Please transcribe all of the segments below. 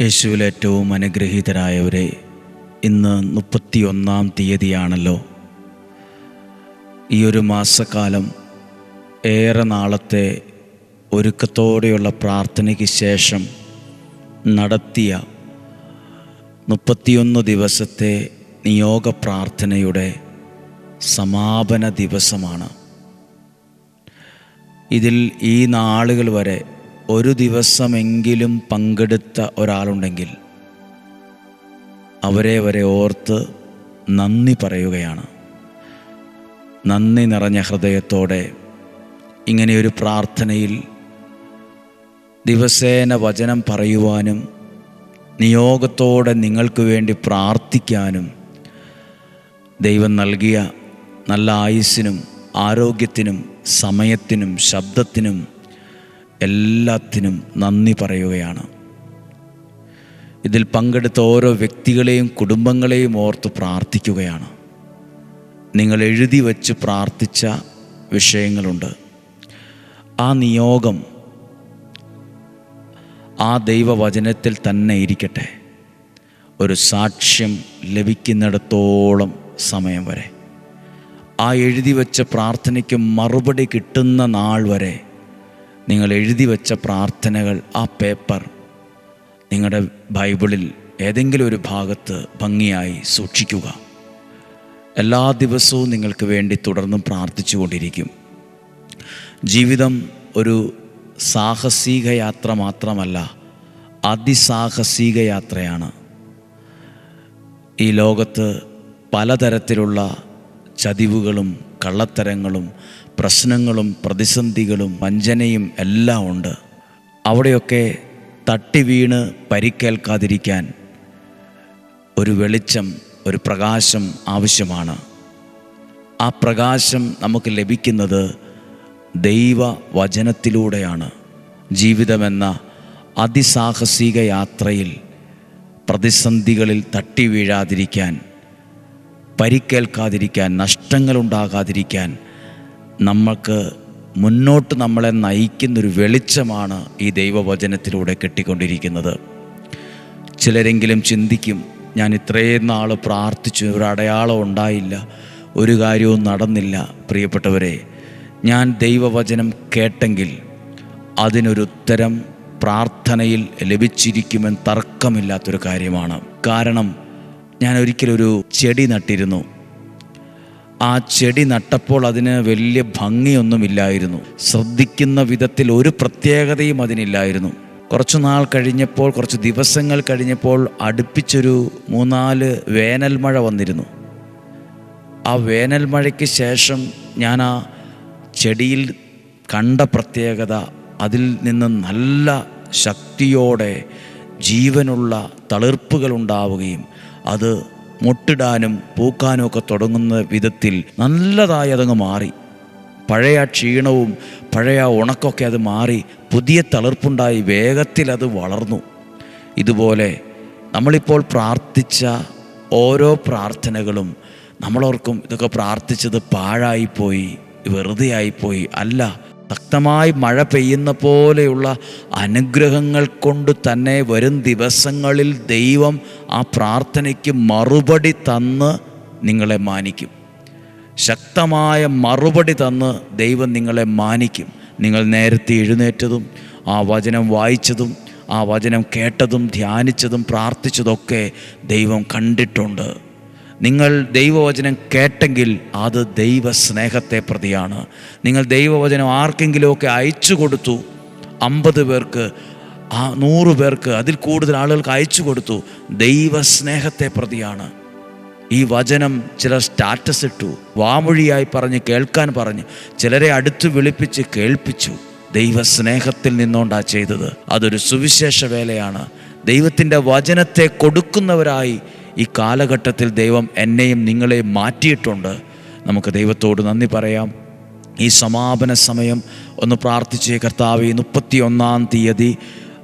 യേശുവിൽ ഏറ്റവും അനുഗ്രഹീതരായവരെ ഇന്ന് മുപ്പത്തിയൊന്നാം തീയതിയാണല്ലോ. ഈ ഒരു മാസക്കാലം ഏറെ നാളത്തെ ഒരുക്കത്തോടെയുള്ള പ്രാർത്ഥനയ്ക്ക് ശേഷം നടത്തിയ മുപ്പത്തിയൊന്ന് ദിവസത്തെ നിയോഗ പ്രാർത്ഥനയുടെ സമാപന ദിവസമാണ്. ഇതിൽ ഈ നാളുകൾ വരെ ഒരു ദിവസമെങ്കിലും പങ്കെടുത്ത ഒരാളുണ്ടെങ്കിൽ അവരെ വരെ ഓർത്ത് നന്ദി പറയുകയാണ്. നന്ദി നിറഞ്ഞ ഹൃദയത്തോടെ ഇങ്ങനെയൊരു പ്രാർത്ഥനയിൽ ദിവസേന വചനം പറയുവാനും നിയോഗത്തോടെ നിങ്ങൾക്ക് വേണ്ടി പ്രാർത്ഥിക്കാനും ദൈവം നൽകിയ നല്ല ആയുസ്സിനും ആരോഗ്യത്തിനും സമയത്തിനും ശബ്ദത്തിനും എല്ലാത്തിനും നന്ദി പറയുകയാണ്. ഇതിൽ പങ്കെടുത്ത ഓരോ വ്യക്തികളെയും കുടുംബങ്ങളെയും ഓർത്ത് പ്രാർത്ഥിക്കുകയാണ്. നിങ്ങൾ എഴുതി വച്ച് പ്രാർത്ഥിച്ച വിഷയങ്ങളുണ്ട്. ആ നിയോഗം ആ ദൈവവചനത്തിൽ തന്നെ ഇരിക്കട്ടെ. ഒരു സാക്ഷ്യം ലഭിക്കുന്നിടത്തോളം സമയം വരെ. ആ എഴുതി വച്ച പ്രാർത്ഥനയ്ക്ക് മറുപടി കിട്ടുന്ന നാൾ വരെ നിങ്ങൾ എഴുതി വെച്ച പ്രാർത്ഥനകൾ ആ പേപ്പർ നിങ്ങളുടെ ബൈബിളിൽ ഏതെങ്കിലും ഒരു ഭാഗത്ത് ഭംഗിയായി സൂക്ഷിക്കുക. എല്ലാ ദിവസവും നിങ്ങൾക്ക് വേണ്ടി തുടർന്നും പ്രാർത്ഥിച്ചു കൊണ്ടിരിക്കും. ജീവിതം ഒരു സാഹസിക യാത്ര മാത്രമല്ല അതിസാഹസിക യാത്രയാണ്. ഈ ലോകത്ത് പലതരത്തിലുള്ള ചതിവുകളും കള്ളത്തരങ്ങളും പ്രശ്നങ്ങളും പ്രതിസന്ധികളും വഞ്ചനയും എല്ലാം ഉണ്ട്. അവിടെയൊക്കെ തട്ടി വീണ് പരിക്കേൽക്കാതിരിക്കാൻ ഒരു വെളിച്ചം ഒരു പ്രകാശം ആവശ്യമാണ്. ആ പ്രകാശം നമുക്ക് ലഭിക്കുന്നത് ദൈവ വചനത്തിലൂടെയാണ് ജീവിതമെന്ന അതിസാഹസിക യാത്രയിൽ പ്രതിസന്ധികളിൽ തട്ടി വീഴാതിരിക്കാൻ പരിക്കേൽക്കാതിരിക്കാൻ നഷ്ടങ്ങളുണ്ടാകാതിരിക്കാൻ നമ്മൾക്ക് മുന്നോട്ട് നമ്മളെ നയിക്കുന്നൊരു വെളിച്ചമാണ് ഈ ദൈവവചനത്തിലൂടെ കിട്ടിക്കൊണ്ടിരിക്കുന്നത്. ചിലരെങ്കിലും ചിന്തിക്കും ഞാൻ ഇത്രയും നാൾ പ്രാർത്ഥിച്ചു ഒരു അടയാളം ഉണ്ടായില്ല ഒരു കാര്യവും നടന്നില്ല. പ്രിയപ്പെട്ടവരെ ഞാൻ ദൈവവചനം കേട്ടെങ്കിൽ അതിനൊരു ഉത്തരം പ്രാർത്ഥനയിൽ ലഭിച്ചിരിക്കുമെന്ന് തർക്കമില്ലാത്തൊരു കാര്യമാണ്. കാരണം ഞാൻ ഒരിക്കലൊരു ചെടി നട്ടിരുന്നു. ആ ചെടി നട്ടപ്പോൾ അതിന് വലിയ ഭംഗിയൊന്നുമില്ലായിരുന്നു. ശ്രദ്ധിക്കുന്ന വിധത്തിൽ ഒരു പ്രത്യേകതയും അതിനില്ലായിരുന്നു. കുറച്ചു നാൾ കഴിഞ്ഞപ്പോൾ കുറച്ച് ദിവസങ്ങൾ കഴിഞ്ഞപ്പോൾ അടുപ്പിച്ചൊരു മൂന്നാൽ വേനൽ മഴ വന്നിരുന്നു. ആ വേനൽ മഴയ്ക്ക് ശേഷം ഞാൻ ആ ചെടിയിൽ കണ്ട പ്രത്യേകത അതിൽ നിന്ന് നല്ല ശക്തിയോടെ ജീവനുള്ള തളിർപ്പുകൾ ഉണ്ടാവുകയും അത് മുട്ടിടാനും പൂക്കാനും ഒക്കെ തുടങ്ങുന്ന വിധത്തിൽ നല്ലതായി അതങ്ങ് മാറി. പഴയ ക്ഷീണവും പഴയ ഉണക്കൊക്കെ അത് മാറി പുതിയ തളിർപ്പുണ്ടായി വേഗത്തിൽ അത് വളർന്നു. ഇതുപോലെ നമ്മളിപ്പോൾ പ്രാർത്ഥിച്ച ഓരോ പ്രാർത്ഥനകളും നമ്മളോർക്കും ഇതൊക്കെ പ്രാർത്ഥിച്ചത് പാഴായിപ്പോയി വെറുതെ ആയിപ്പോയി അല്ല. ശക്തമായി മഴ പെയ്യുന്ന പോലെയുള്ള അനുഗ്രഹങ്ങൾ കൊണ്ട് തന്നെ വരും ദിവസങ്ങളിൽ ദൈവം ആ പ്രാർത്ഥനയ്ക്ക് മറുപടി തന്ന് നിങ്ങളെ മാനിക്കും. ശക്തമായ മറുപടി തന്ന് ദൈവം നിങ്ങളെ മാനിക്കും. നിങ്ങൾ നേരത്തെ എഴുന്നേറ്റതും ആ വചനം വായിച്ചതും ആ വചനം കേട്ടതും ധ്യാനിച്ചതും പ്രാർത്ഥിച്ചതൊക്കെ ദൈവം കണ്ടിട്ടുണ്ട്. നിങ്ങൾ ദൈവവചനം കേട്ടെങ്കിൽ അത് ദൈവസ്നേഹത്തെ പ്രതിയാണ്. നിങ്ങൾ ദൈവവചനം ആർക്കെങ്കിലുമൊക്കെ അയച്ചു കൊടുത്തു അമ്പത് പേർക്ക് ആ നൂറ് പേർക്ക് അതിൽ കൂടുതൽ ആളുകൾക്ക് അയച്ചു കൊടുത്തു ദൈവസ്നേഹത്തെ പ്രതിയാണ്. ഈ വചനം ചിലർ സ്റ്റാറ്റസ് ഇട്ടു വാമൊഴിയായി പറഞ്ഞ് കേൾക്കാൻ പറഞ്ഞു ചിലരെ അടുത്ത് വിളിപ്പിച്ച് കേൾപ്പിച്ചു. ദൈവസ്നേഹത്തിൽ നിന്നുകൊണ്ടാണ് ചെയ്തത്. അതൊരു സുവിശേഷ വേലയാണ്. ദൈവത്തിന്റെ വചനത്തെ കൊടുക്കുന്നവരായി ഈ കാലഘട്ടത്തിൽ ദൈവം എന്നെയും നിങ്ങളെയും മാറ്റിയിട്ടുണ്ട്. നമുക്ക് ദൈവത്തോട് നന്ദി പറയാം. ഈ സമാപന സമയം ഒന്ന് പ്രാർത്ഥിച്ചേ കർത്താവ് ഈ മുപ്പത്തി ഒന്നാം തീയതി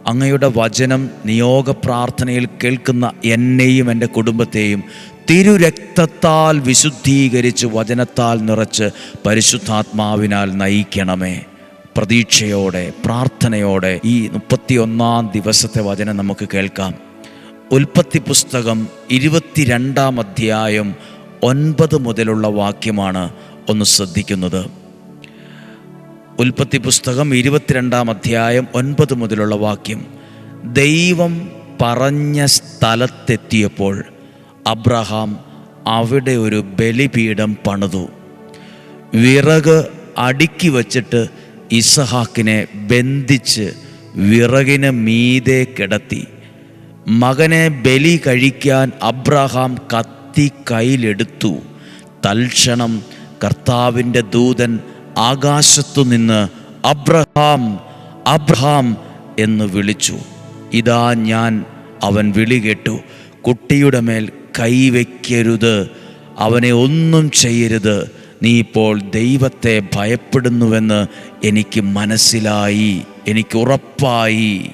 അങ്ങയുടെ വചനം നിയോഗ പ്രാർത്ഥനയിൽ കേൾക്കുന്ന എന്നെയും എന്റെ കുടുംബത്തെയും തിരുരക്തത്താൽ വിശുദ്ധീകരിച്ച് വചനത്താൽ നിറച്ച് പരിശുദ്ധാത്മാവിനാൽ നയിക്കണമേ. പ്രതീക്ഷയോടെ പ്രാർത്ഥനയോടെ ഈ മുപ്പത്തിയൊന്നാം ദിവസത്തെ വചനം നമുക്ക് കേൾക്കാം. ഉൽപ്പത്തി പുസ്തകം ഇരുപത്തിരണ്ടാം അധ്യായം ഒൻപത് മുതലുള്ള വാക്യമാണ് ഒന്ന് ശ്രദ്ധിക്കുന്നത്. ഉൽപ്പത്തി പുസ്തകം ഇരുപത്തിരണ്ടാം അധ്യായം ഒൻപത് മുതലുള്ള വാക്യം ദൈവം പറഞ്ഞ സ്ഥലത്തെത്തിയപ്പോൾ അബ്രഹാം അവിടെ ഒരു ബലിപീഠം പണിതു. വിറക് അടുക്കി വച്ചിട്ട് ഇസഹാക്കിനെ ബന്ധിച്ച് വിറകിന് മീതെ കിടത്തി. മകനെ ബലി കഴിക്കാൻ അബ്രഹാം കത്തി കയ്യിലെടുത്തു. തൽക്ഷണം കർത്താവിന്റെ ദൂതൻ ആകാശത്തു നിന്ന് അബ്രഹാം അബ്രഹാം എന്ന് വിളിച്ചു. ഇതാ ഞാൻ അവൻ വിളി കേട്ടു. കുട്ടിയുടെ മേൽ കൈവയ്ക്കരുത് അവനെ ഒന്നും ചെയ്യരുത്. നീ ഇപ്പോൾ ദൈവത്തെ ഭയപ്പെടുന്നുവെന്ന് എനിക്ക് മനസ്സിലായി എനിക്ക് ഉറപ്പായി.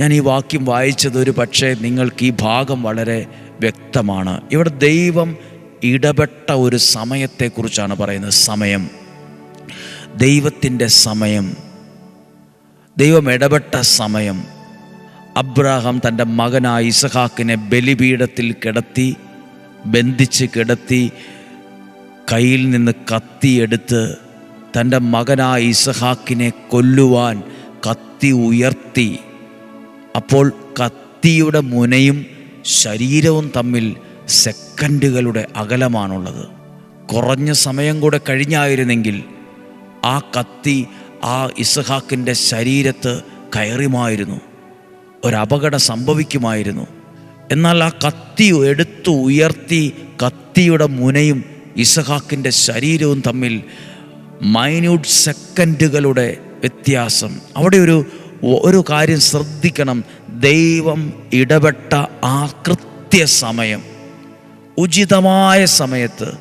ഞാൻ ഈ വാക്യം വായിച്ചത് ഒരു പക്ഷേ നിങ്ങൾക്ക് ഈ ഭാഗം വളരെ വ്യക്തമാണ്. ഇവിടെ ദൈവം ഇടപെട്ട ഒരു സമയത്തെക്കുറിച്ചാണ് പറയുന്നത്. സമയം. ദൈവത്തിന്റെ സമയം. ദൈവം ഇടപെട്ട സമയം. അബ്രാഹാം തന്റെ മകനായ ഇസഹാക്കിനെ ബലിപീഠത്തിൽ കിടത്തി ബന്ധിച്ച് കിടത്തി കയ്യിൽ നിന്ന് കത്തിയെടുത്ത് തന്റെ മകനായ ഇസഹാക്കിനെ കൊല്ലുവാൻ കത്തി ഉയർത്തി. അപ്പോൾ കത്തിയുടെ മുനയും ശരീരവും തമ്മിൽ സെക്കൻഡുകളുടെ അകലമാണുള്ളത്. കുറഞ്ഞ സമയം കൂടെ കഴിഞ്ഞായിരുന്നെങ്കിൽ ആ കത്തി ആ ഇസഹാക്കിന്റെ ശരീരത്ത് കയറിമായിരുന്നു. ഒരപകടം സംഭവിക്കുമായിരുന്നു. എന്നാൽ ആ കത്തി എടുത്തു ഉയർത്തി കത്തിയുടെ മുനയും ഇസഹാക്കിന്റെ ശരീരവും തമ്മിൽ മൈന്യൂട്ട് സെക്കൻഡുകളുടെ വ്യത്യാസം. അവിടെ ഒരു ഒരു കാര്യം ശ്രദ്ധിക്കണം. ദൈവം ഇടപെട്ട ആ കൃത്യസമയം ഉചിതമായ സമയത്ത്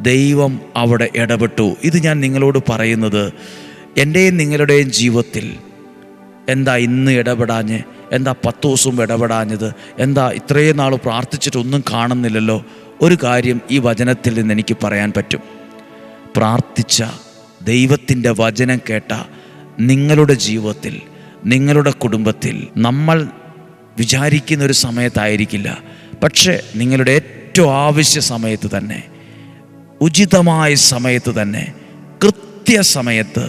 ദൈവം അവിടെ ഇടപെട്ടു. ഇത് ഞാൻ നിങ്ങളോട് പറയുന്നത് എന്റെയും നിങ്ങളുടെയും ജീവിതത്തിൽ എന്താ ഇന്ന് ഇടപെടാഞ്ഞ് എന്താ പത്ത് ദിവസവും ഇടപെടാഞ്ഞത് എന്താ ഇത്രയും നാൾ പ്രാർത്ഥിച്ചിട്ടൊന്നും കാണുന്നില്ലല്ലോ? ഒരു കാര്യം ഈ വചനത്തിൽ നിന്ന് എനിക്ക് പറയാൻ പറ്റും. പ്രാർത്ഥിച്ച ദൈവത്തിന്റെ വചനം കേട്ട നിങ്ങളുടെ ജീവിതത്തിൽ നിങ്ങളുടെ കുടുംബത്തിൽ നമ്മൾ വിചാരിക്കുന്ന ഒരു സമയത്തായിരിക്കില്ല. പക്ഷേ നിങ്ങളുടെ ഏറ്റവും ആവശ്യ സമയത്ത് തന്നെ ഉചിതമായ സമയത്ത് തന്നെ കൃത്യസമയത്ത്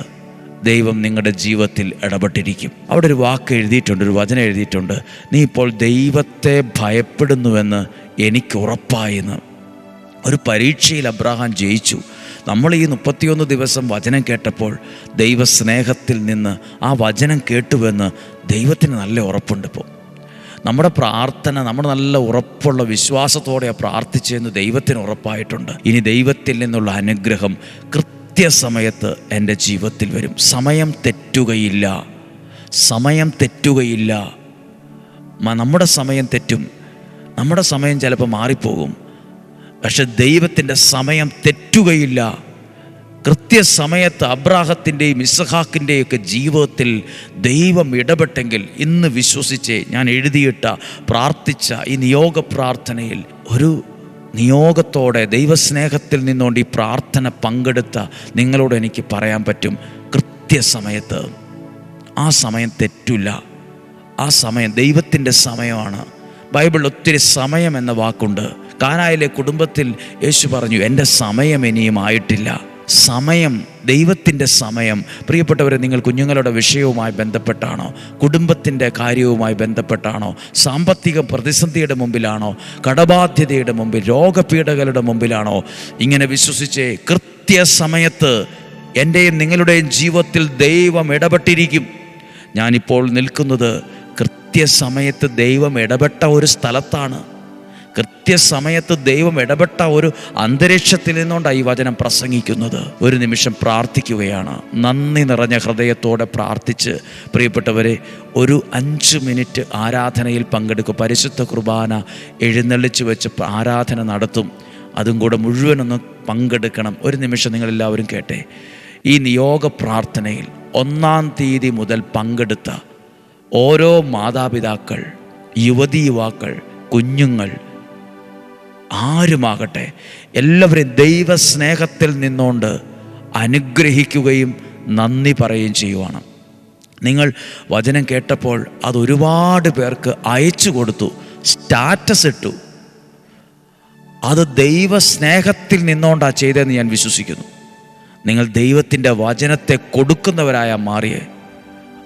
ദൈവം നിങ്ങളുടെ ജീവിതത്തിൽ ഇടപെട്ടിരിക്കും. അവിടെ ഒരു വാക്ക് എഴുതിയിട്ടുണ്ട് ഒരു വചനം എഴുതിയിട്ടുണ്ട്. നീ ഇപ്പോൾ ദൈവത്തെ ഭയപ്പെടുന്നുവെന്ന് എനിക്ക് ഉറപ്പായെന്ന്. ഒരു പരീക്ഷയിൽ അബ്രഹാം ജയിച്ചു. നമ്മൾ ഈ മുപ്പത്തിയൊന്ന് ദിവസം വചനം കേട്ടപ്പോൾ ദൈവസ്നേഹത്തിൽ നിന്ന് ആ വചനം കേട്ടുവെന്ന് ദൈവത്തിന് നല്ല ഉറപ്പുണ്ട് ഇപ്പോൾ നമ്മുടെ പ്രാർത്ഥന നമ്മൾ നല്ല ഉറപ്പുള്ള വിശ്വാസത്തോടെ പ്രാർത്ഥിച്ചെന്ന് ദൈവത്തിന് ഉറപ്പായിട്ടുണ്ട്. ഇനി ദൈവത്തിൽ നിന്നുള്ള അനുഗ്രഹം കൃത്യസമയത്ത് എന്റെ ജീവിതത്തിൽ വരും. സമയം തെറ്റുകയില്ല. സമയം തെറ്റുകയില്ല. നമ്മുടെ സമയം തെറ്റും. നമ്മുടെ സമയം ചിലപ്പോൾ മാറിപ്പോകും. പക്ഷെ ദൈവത്തിന്റെ സമയം തെറ്റുകയില്ല. കൃത്യസമയത്ത് അബ്രാഹത്തിന്റെയും ഇസഹാക്കിന്റെയും ഒക്കെ ജീവിതത്തിൽ ദൈവം ഇടപെട്ടെങ്കിൽ ഇന്ന് വിശ്വസിച്ച് ഞാൻ എഴുതിയിട്ട പ്രാർത്ഥിച്ച ഈ നിയോഗ പ്രാർത്ഥനയിൽ ഒരു നിയോഗത്തോടെ ദൈവസ്നേഹത്തിൽ നിന്നുകൊണ്ട് ഈ പ്രാർത്ഥന പങ്കെടുത്ത നിങ്ങളോട് എനിക്ക് പറയാൻ പറ്റും. കൃത്യസമയത്ത്. ആ സമയം തെറ്റില്ല. ആ സമയം ദൈവത്തിന്റെ സമയമാണ്. ബൈബിളിൽ ഒത്തിരി സമയം എന്ന വാക്കുണ്ട്. കാനായിലെ കുടുംബത്തിൽ യേശു പറഞ്ഞു എന്റെ സമയം ഇനിയും ആയിട്ടില്ല. സമയം ദൈവത്തിന്റെ സമയം. പ്രിയപ്പെട്ടവരെ നിങ്ങൾ കുഞ്ഞുങ്ങളുടെ വിഷയവുമായി ബന്ധപ്പെട്ടാണോ? കുടുംബത്തിന്റെ കാര്യവുമായി ബന്ധപ്പെട്ടാണോ? സാമ്പത്തിക പ്രതിസന്ധിയുടെ മുമ്പിലാണോ? കടബാധ്യതയുടെ മുമ്പിൽ രോഗപീഠകളുടെ മുമ്പിലാണോ? ഇങ്ങനെ വിശ്വസിച്ച് കൃത്യസമയത്ത് എന്റെയും നിങ്ങളുടെയും ജീവിതത്തിൽ ദൈവം ഇടപെട്ടിരിക്കും. ഞാനിപ്പോൾ നിൽക്കുന്നത് കൃത്യസമയത്ത് ദൈവം ഇടപെട്ട ഒരു സ്ഥലത്താണ്. കൃത്യസമയത്ത് ദൈവം ഇടപെട്ട ഒരു അന്തരീക്ഷത്തിൽ നിന്നുകൊണ്ടാണ് ഈ വചനം പ്രസംഗിക്കുന്നത്. ഒരു നിമിഷം പ്രാർത്ഥിക്കുകയാണ്. നന്ദി നിറഞ്ഞ ഹൃദയത്തോടെ പ്രാർത്ഥിച്ച് പ്രിയപ്പെട്ടവരെ ഒരു അഞ്ച് മിനിറ്റ് ആരാധനയിൽ പങ്കെടുക്കും. പരിശുദ്ധ കുർബാന എഴുന്നള്ളിച്ച് വെച്ച് ആരാധന നടത്തും. അതും കൂടെ മുഴുവനൊന്ന് പങ്കെടുക്കണം. ഒരു നിമിഷം നിങ്ങളെല്ലാവരും കേട്ടെ. ഈ നിയോഗ പ്രാർത്ഥനയിൽ ഒന്നാം തീയതി മുതൽ പങ്കെടുത്ത ഓരോ മാതാപിതാക്കൾ യുവതി യുവാക്കൾ കുഞ്ഞുങ്ങൾ ആരുമാകട്ടെ? എല്ലാവരെയും ദൈവസ്നേഹത്തിൽ നിന്നുകൊണ്ട് അനുഗ്രഹിക്കുകയും നന്ദി പറയുകയും ചെയ്യുവാണ്. നിങ്ങൾ വചനം കേട്ടപ്പോൾ അത് ഒരുപാട് പേർക്ക് അയച്ചു കൊടുത്തു സ്റ്റാറ്റസ് ഇട്ടു. അത് ദൈവസ്നേഹത്തിൽ നിന്നുകൊണ്ടാണ് ചെയ്തതെന്ന് ഞാൻ വിശ്വസിക്കുന്നു. നിങ്ങൾ ദൈവത്തിന്റെ വചനത്തെ കൊടുക്കുന്നവരായ മാറിയേ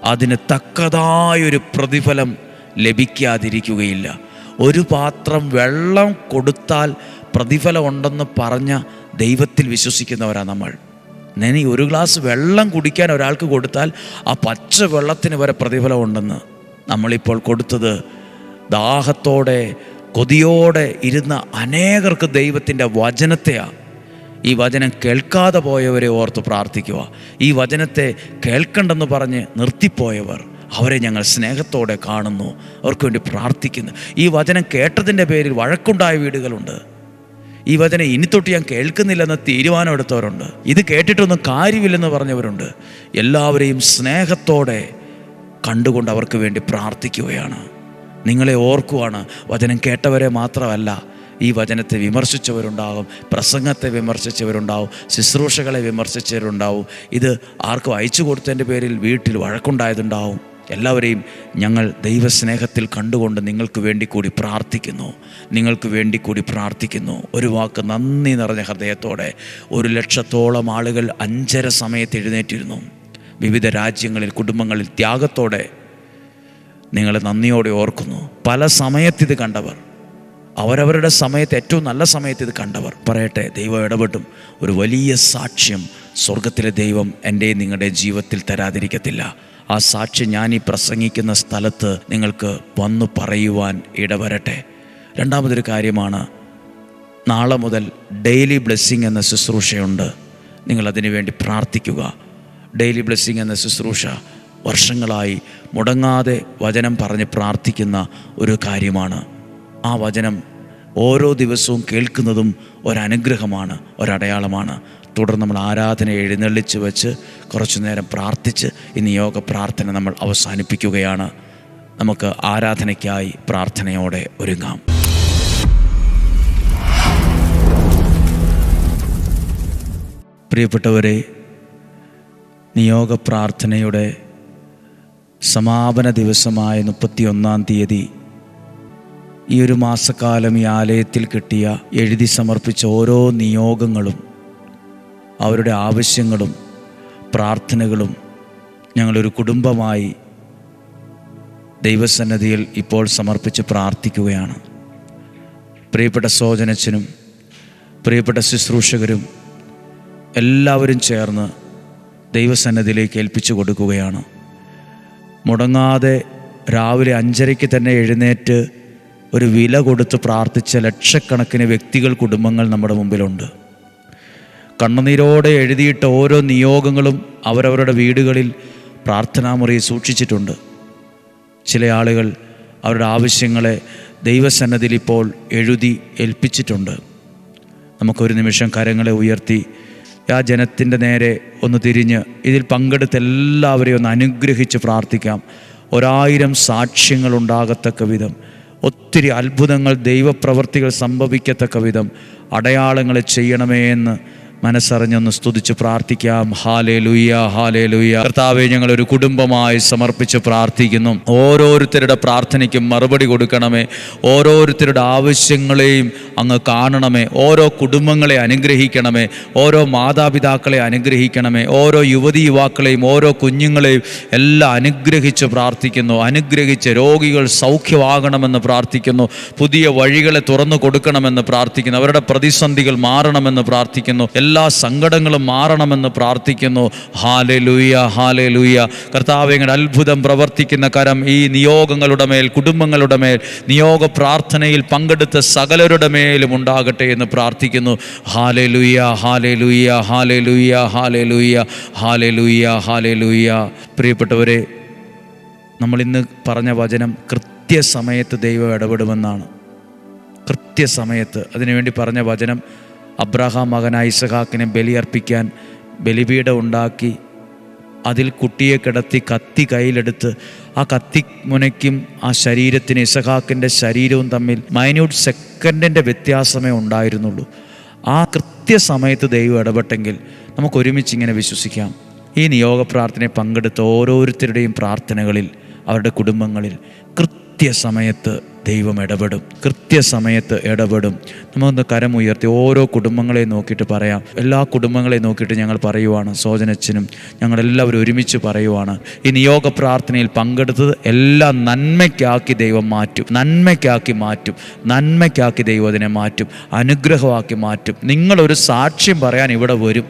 അതിന് തക്കതായൊരു പ്രതിഫലം ലഭിക്കാതിരിക്കുകയില്ല. ഒരു പാത്രം വെള്ളം കൊടുത്താൽ പ്രതിഫലം ഉണ്ടെന്ന് പറഞ്ഞ ദൈവത്തിൽ വിശ്വസിക്കുന്നവരാണ് നമ്മൾ. നനി ഒരു ഗ്ലാസ് വെള്ളം കുടിക്കാൻ ഒരാൾക്ക് കൊടുത്താൽ ആ പച്ച വെള്ളത്തിന് വരെ പ്രതിഫലം ഉണ്ടെന്ന് നമ്മളിപ്പോൾ കൊടുത്തത്. ദാഹത്തോടെ കൊതിയോടെ ഇരുന്ന അനേകർക്ക് ദൈവത്തിന്റെ വചനത്തെയാണ് ഈ വചനം കേൾക്കാതെ പോയവരെ ഓർത്ത് പ്രാർത്ഥിക്കുക. ഈ വചനത്തെ കേൾക്കണ്ടെന്ന് പറഞ്ഞ് നിർത്തിപ്പോയവർ. അവരെ ഞങ്ങൾ സ്നേഹത്തോടെ കാണുന്നു. അവർക്ക് വേണ്ടി പ്രാർത്ഥിക്കുന്നു. ഈ വചനം കേട്ടതിന്റെ പേരിൽ വഴക്കുണ്ടായ വീടുകളുണ്ട്. ഈ വചനം ഇനി തൊട്ട് ഞാൻ കേൾക്കുന്നില്ലെന്ന് തീരുമാനമെടുത്തവരുണ്ട് ഇത് കേട്ടിട്ടൊന്നും കാര്യമില്ലെന്ന് പറഞ്ഞവരുണ്ട്. എല്ലാവരെയും സ്നേഹത്തോടെ കണ്ടുകൊണ്ട് അവർക്ക് വേണ്ടി പ്രാർത്ഥിക്കുകയാണ്. നിങ്ങളെ ഓർക്കുവാണ് വചനം കേട്ടവരെ മാത്രമല്ല ഈ വചനത്തെ വിമർശിച്ചവരുണ്ടാകും പ്രസംഗത്തെ വിമർശിച്ചവരുണ്ടാവും ശുശ്രൂഷകളെ വിമർശിച്ചവരുണ്ടാവും. ഇത് ആർക്കും അയച്ചു കൊടുത്തതിന്റെ പേരിൽ വീട്ടിൽ വഴക്കുണ്ടായതുണ്ടാവും. എല്ലാവരെയും ഞങ്ങൾ ദൈവസ്നേഹത്തിൽ കണ്ടുകൊണ്ട് നിങ്ങൾക്ക് വേണ്ടി കൂടി പ്രാർത്ഥിക്കുന്നു. നിങ്ങൾക്ക് വേണ്ടി കൂടി പ്രാർത്ഥിക്കുന്നു. ഒരു വാക്ക് നന്ദി നിറഞ്ഞ ഹൃദയത്തോടെ. ഒരു ലക്ഷത്തോളം ആളുകൾ അഞ്ചര സമയത്ത് എഴുന്നേറ്റിരുന്നു. വിവിധ രാജ്യങ്ങളിൽ കുടുംബങ്ങളിൽ ത്യാഗത്തോടെ നിങ്ങളെ നന്ദിയോടെ ഓർക്കുന്നു. പല സമയത്ത് ഇത് കണ്ടവർ. അവരവരുടെ സമയത്ത് ഏറ്റവും നല്ല സമയത്ത് ഇത് കണ്ടവർ. പറയട്ടെ ദൈവം ഇടപെട്ടും. ഒരു വലിയ സാക്ഷ്യം സ്വർഗത്തിലെ ദൈവം എന്റെയും നിങ്ങളുടെ ജീവിതത്തിൽ തരാതിരിക്കത്തില്ല. ആ സാക്ഷി ഞാൻ ഈ പ്രസംഗിക്കുന്ന സ്ഥലത്ത് നിങ്ങൾക്ക് വന്നു പറയുവാൻ ഇടവരട്ടെ. രണ്ടാമതൊരു കാര്യമാണ് നാളെ മുതൽ ഡെയിലി ബ്ലെസ്സിങ് എന്ന ശുശ്രൂഷയുണ്ട്. നിങ്ങൾ വേണ്ടി പ്രാർത്ഥിക്കുക. ഡെയിലി ബ്ലെസ്സിങ് എന്ന ശുശ്രൂഷ വർഷങ്ങളായി മുടങ്ങാതെ വചനം പറഞ്ഞ് പ്രാർത്ഥിക്കുന്ന ഒരു കാര്യമാണ്. ആ വചനം ഓരോ ദിവസവും കേൾക്കുന്നതും ഒരനുഗ്രഹമാണ് ഒരടയാളമാണ്. തുടർന്ന് നമ്മൾ ആരാധന എഴുന്നള്ളിച്ച് വെച്ച് കുറച്ചു നേരം പ്രാർത്ഥിച്ച് ഇന്ന് യോഗ പ്രാർത്ഥന നമ്മൾ അവസാനിപ്പിക്കുകയാണ്. നമുക്ക് ആരാധനയ്ക്കായി പ്രാർത്ഥനയോടെ ഒരുങ്ങാം. പ്രിയപ്പെട്ടവരെ നിയോഗ പ്രാർത്ഥനയുടെ സമാപന ദിവസമായ മുപ്പത്തിയൊന്നാം തീയതി ഈ ഒരു മാസക്കാലം ഈ ആലയത്തിൽ കിട്ടിയ എഴുതി സമർപ്പിച്ച ഓരോ നിയോഗങ്ങളും അവരുടെ ആവശ്യങ്ങളും പ്രാർത്ഥനകളും ഞങ്ങളൊരു കുടുംബമായി ദൈവസന്നദ്ധിയിൽ ഇപ്പോൾ സമർപ്പിച്ച് പ്രാർത്ഥിക്കുകയാണ്. പ്രിയപ്പെട്ട സോജനച്ചനും പ്രിയപ്പെട്ട ശുശ്രൂഷകരും എല്ലാവരും ചേർന്ന് ദൈവസന്നദ്ധിയിലേക്ക് ഏൽപ്പിച്ചു കൊടുക്കുകയാണ്. മുടങ്ങാതെ രാവിലെ അഞ്ചരയ്ക്ക് തന്നെ എഴുന്നേറ്റ് ഒരു വില കൊടുത്ത് പ്രാർത്ഥിച്ച ലക്ഷക്കണക്കിന് വ്യക്തികൾ കുടുംബങ്ങൾ നമ്മുടെ മുമ്പിലുണ്ട്. കണ്ണുനീരോടെ എഴുതിയിട്ട ഓരോ നിയോഗങ്ങളും അവരവരുടെ വീടുകളിൽ പ്രാർത്ഥനാമുറിയിൽ സൂക്ഷിച്ചിട്ടുണ്ട്. ചില ആളുകൾ അവരുടെ ആവശ്യങ്ങളെ ദൈവസന്നദ്ധിയിൽ ഇപ്പോൾ എഴുതി ഏൽപ്പിച്ചിട്ടുണ്ട്. നമുക്കൊരു നിമിഷം കരങ്ങളെ ഉയർത്തി ആ ജനത്തിന്റെ നേരെ ഒന്ന് തിരിഞ്ഞ് ഇതിൽ പങ്കെടുത്ത് എല്ലാവരെയും ഒന്ന് അനുഗ്രഹിച്ച് പ്രാർത്ഥിക്കാം. ഒരായിരം സാക്ഷ്യങ്ങൾ ഉണ്ടാകത്തക്ക വിധം ഒത്തിരി അത്ഭുതങ്ങൾ ദൈവപ്രവർത്തികൾ സംഭവിക്കത്തക്ക വിധം അടയാളങ്ങൾ ചെയ്യണമേ എന്ന് മനസ്സറിഞ്ഞൊന്ന് സ്തുതിച്ച് പ്രാർത്ഥിക്കാം. ഹാലേ ലുയ്യ ഹാലേ ലുയ്യ കർത്താവെ ഞങ്ങൾ ഒരു കുടുംബമായി സമർപ്പിച്ച് പ്രാർത്ഥിക്കുന്നു. ഓരോരുത്തരുടെ പ്രാർത്ഥനയ്ക്കും മറുപടി കൊടുക്കണമേ. ഓരോരുത്തരുടെ ആവശ്യങ്ങളെയും അങ്ങ് കാണണമേ. ഓരോ കുടുംബങ്ങളെ അനുഗ്രഹിക്കണമേ. ഓരോ മാതാപിതാക്കളെ അനുഗ്രഹിക്കണമേ. ഓരോ യുവതി യുവാക്കളെയും ഓരോ കുഞ്ഞുങ്ങളെയും എല്ലാം അനുഗ്രഹിച്ച് പ്രാർത്ഥിക്കുന്നു. അനുഗ്രഹിച്ച് രോഗികൾ സൗഖ്യമാകണമെന്ന് പ്രാർത്ഥിക്കുന്നു. പുതിയ വഴികളെ തുറന്നു കൊടുക്കണമെന്ന് പ്രാർത്ഥിക്കുന്നു. അവരുടെ പ്രതിസന്ധികൾ മാറണമെന്ന് പ്രാർത്ഥിക്കുന്നു. എല്ലാ സങ്കടങ്ങളും മാറണമെന്ന് പ്രാർത്ഥിക്കുന്നു. ഹാലെ ലൂയ ഹാലെ ലൂയ കർത്താവ് എങ്ങനെ അത്ഭുതം പ്രവർത്തിക്കുന്ന കരം ഈ നിയോഗങ്ങളുടെ മേൽ കുടുംബങ്ങളുടെ മേൽ നിയോഗ പ്രാർത്ഥനയിൽ പങ്കെടുത്ത സകലരുടെ മേലും ഉണ്ടാകട്ടെ എന്ന് പ്രാർത്ഥിക്കുന്നു. ഹാലെ ലൂയ ഹാലെ ലൂയ ഹാലെ ലൂയ ഹാലെ ലൂയ ഹാലെ ലൂയ ഹാലെ ലൂയ പ്രിയപ്പെട്ടവരെ നമ്മൾ ഇന്ന് പറഞ്ഞ വചനം കൃത്യസമയത്ത് ദൈവം ഇടപെടുമെന്നാണ്. കൃത്യസമയത്ത്. അതിനുവേണ്ടി പറഞ്ഞ വചനം അബ്രഹാം മകൻ ഐസഹാക്കിനെ ബലിയർപ്പിക്കാൻ ബലിപീഠം ഉണ്ടാക്കി അതിൽ കുട്ടിയെ കിടത്തി കത്തി കയ്യിലെടുത്ത് ആ കത്തി മുനയ്ക്കും ആ ശരീരത്തിന് ഇസഹാക്കിന്റെ ശരീരവും തമ്മിൽ മൈന്യൂട്ട് സെക്കൻഡിന്റെ വ്യത്യാസമേ ഉണ്ടായിരുന്നുള്ളൂ. ആ കൃത്യസമയത്ത് ദൈവം ഇടപെട്ടെങ്കിൽ നമുക്ക് ഒരുമിച്ച് ഇങ്ങനെ വിശ്വസിക്കാം. ഈ നിയോഗ പ്രാർത്ഥനയെ പങ്കെടുത്ത ഓരോരുത്തരുടെയും പ്രാർത്ഥനകളിൽ അവരുടെ കുടുംബങ്ങളിൽ കൃത്യസമയത്ത് ദൈവം ഇടപെടും. കൃത്യസമയത്ത് ഇടപെടും. നമ്മളൊന്ന് കരമുയർത്തി ഓരോ കുടുംബങ്ങളെ നോക്കിയിട്ട് പറയാം. എല്ലാ കുടുംബങ്ങളെ നോക്കിയിട്ട് ഞങ്ങൾ പറയുവാണ് സോജനച്ചനും ഞങ്ങളെല്ലാവരും ഒരുമിച്ച് പറയുവാണ്. ഈ നിയോഗ പ്രാർത്ഥനയിൽ പങ്കെടുത്തത് എല്ലാം നന്മയ്ക്കാക്കി ദൈവം മാറ്റും. നന്മയ്ക്കാക്കി മാറ്റും. നന്മയ്ക്കാക്കി ദൈവം അതിനെ മാറ്റും. അനുഗ്രഹമാക്കി മാറ്റും. നിങ്ങളൊരു സാക്ഷ്യം പറയാൻ ഇവിടെ വരും.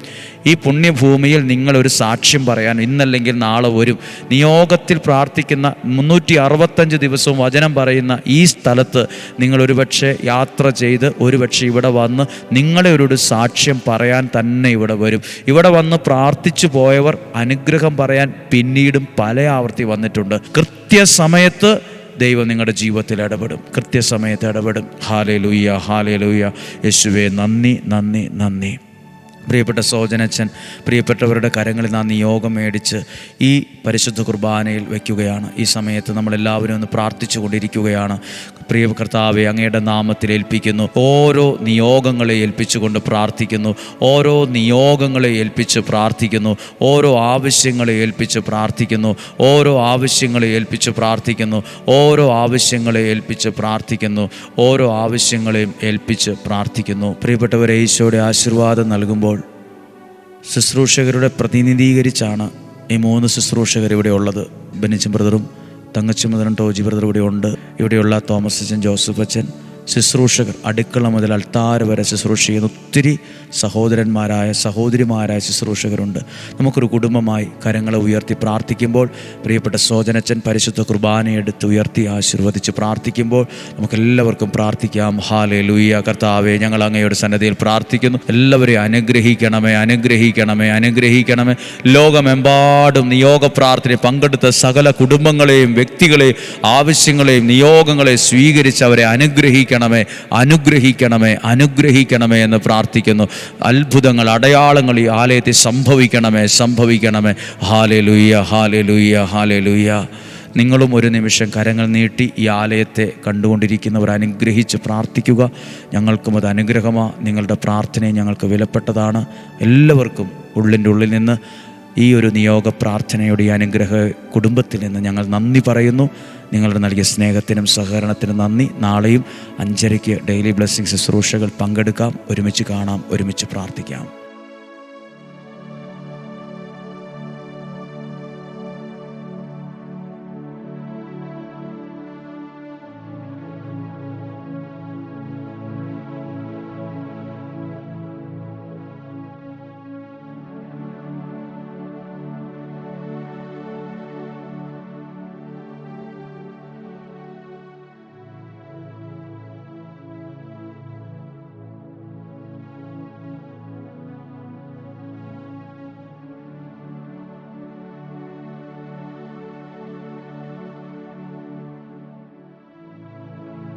ഈ പുണ്യഭൂമിയിൽ നിങ്ങളൊരു സാക്ഷ്യം പറയാൻ ഇന്നല്ലെങ്കിൽ നാളെ വരും. നിയോഗത്തിൽ പ്രാർത്ഥിക്കുന്ന മുന്നൂറ്റി അറുപത്തഞ്ച് ദിവസവും വചനം പറയുന്ന ഈ സ്ഥലത്ത് നിങ്ങൾ ഒരുപക്ഷെ യാത്ര ചെയ്ത് ഒരുപക്ഷെ ഇവിടെ വന്ന് നിങ്ങളെ ഒരു സാക്ഷ്യം പറയാൻ തന്നെ ഇവിടെ വരും. ഇവിടെ വന്ന് പ്രാർത്ഥിച്ചു പോയവർ അനുഗ്രഹം പറയാൻ പിന്നീടും പല ആവർത്തി വന്നിട്ടുണ്ട്. കൃത്യസമയത്ത് ദൈവം നിങ്ങളുടെ ജീവിതത്തിൽ ഇടപെടും. കൃത്യസമയത്ത് ഇടപെടും. ഹാലേ ലൂയ്യ ഹാലേ ലൂയ്യ യേശുവേ നന്ദി നന്ദി നന്ദി. പ്രിയപ്പെട്ട സോജനച്ഛൻ പ്രിയപ്പെട്ടവരുടെ കരങ്ങളിൽ നാം നിയോഗം മേടിച്ച് ഈ പരിശുദ്ധ കുർബാനയിൽ വയ്ക്കുകയാണ്. ഈ സമയത്ത് നമ്മളെല്ലാവരും ഒന്ന് പ്രാർത്ഥിച്ചു കൊണ്ടിരിക്കുകയാണ് പ്രിയ കർത്താവെ അങ്ങയുടെ നാമത്തിൽ ഏൽപ്പിക്കുന്നു. ഓരോ നിയോഗങ്ങളെ ഏൽപ്പിച്ചുകൊണ്ട് പ്രാർത്ഥിക്കുന്നു. ഓരോ നിയോഗങ്ങളെ ഏൽപ്പിച്ച് പ്രാർത്ഥിക്കുന്നു. ഓരോ ആവശ്യങ്ങളെ ഏൽപ്പിച്ച് പ്രാർത്ഥിക്കുന്നു. ഓരോ ആവശ്യങ്ങളെ ഏൽപ്പിച്ച് പ്രാർത്ഥിക്കുന്നു. ഓരോ ആവശ്യങ്ങളെ ഏൽപ്പിച്ച് പ്രാർത്ഥിക്കുന്നു. ഓരോ ആവശ്യങ്ങളെയും ഏൽപ്പിച്ച് പ്രാർത്ഥിക്കുന്നു. പ്രിയപ്പെട്ടവരെ ഈശോയുടെ ആശീർവാദം നൽകുമ്പോൾ ശുശ്രൂഷകരുടെ പ്രതിനിധീകരിച്ചാണ് ഈ മൂന്ന് ശുശ്രൂഷകർ ഇവിടെ ഉള്ളത്. ബെനിച്ചൻ ബ്രദറും തങ്കച്ചുമതനും ടോജി ബ്രദർ ഇവിടെ ഉണ്ട് ഇവിടെയുള്ള തോമസ് അച്ഛൻ ജോസഫ് അച്ഛൻ ശുശ്രൂഷകർ അടുക്കള മുതൽ അൾത്താര വരെ ശുശ്രൂഷ ചെയ്യുന്ന ഒത്തിരി സഹോദരന്മാരായ സഹോദരിമാരായ ശുശ്രൂഷകരുണ്ട്. നമുക്കൊരു കുടുംബമായി കരങ്ങളെ ഉയർത്തി പ്രാർത്ഥിക്കുമ്പോൾ പ്രിയപ്പെട്ട സോജനച്ചൻ പരിശുദ്ധ കുർബാനയെടുത്ത് ഉയർത്തി ആശീർവദിച്ച് പ്രാർത്ഥിക്കുമ്പോൾ നമുക്കെല്ലാവർക്കും പ്രാർത്ഥിക്കാം. ഹാലേ ലൂയ കർത്താവെ ഞങ്ങൾ അങ്ങയുടെ സന്നദ്ധയിൽ പ്രാർത്ഥിക്കുന്നു. എല്ലാവരെയും അനുഗ്രഹിക്കണമേ അനുഗ്രഹിക്കണമേ അനുഗ്രഹിക്കണമേ. ലോകമെമ്പാടും നിയോഗ പ്രാർത്ഥന പങ്കെടുത്ത സകല കുടുംബങ്ങളെയും വ്യക്തികളെയും ആവശ്യങ്ങളെയും നിയോഗങ്ങളെ സ്വീകരിച്ച് അവരെ അനുഗ്രഹിക്കണമേ അനുഗ്രഹിക്കണമേ അനുഗ്രഹിക്കണമേ എന്ന് പ്രാർത്ഥിക്കുന്നു. അത്ഭുതങ്ങൾ അടയാളങ്ങൾ ഈ ആലയത്തിൽ സംഭവിക്കണമേ സംഭവിക്കണമേ. Hallelujah hallelujah hallelujah നിങ്ങളും ഒരു നിമിഷം കരങ്ങൾ നീട്ടി ഈ ആലയത്തെ കണ്ടുകൊണ്ടിരിക്കുന്നവർ അനുഗ്രഹിച്ച് പ്രാർത്ഥിക്കുക. ഞങ്ങൾക്കും അത് അനുഗ്രഹമാണ് നിങ്ങളുടെ പ്രാർത്ഥനയും ഞങ്ങൾക്ക് വിലപ്പെട്ടതാണ്. എല്ലാവർക്കും ഉള്ളിന്റെ ഉള്ളിൽ നിന്ന് ഈ ഒരു നിയോഗ പ്രാർത്ഥനയുടെ അനുഗ്രഹ കുടുംബത്തിൽ നിന്ന് ഞങ്ങൾ നന്ദി പറയുന്നു. നിങ്ങളുടെ നൽകിയ സ്നേഹത്തിനും സഹകരണത്തിനും നന്ദി. നാളെയും അഞ്ചരയ്ക്ക് ഡെയിലി ബ്ലെസ്സിങ് ശുശ്രൂഷകൾ പങ്കെടുക്കാം. ഒരുമിച്ച് കാണാം. ഒരുമിച്ച് പ്രാർത്ഥിക്കാം.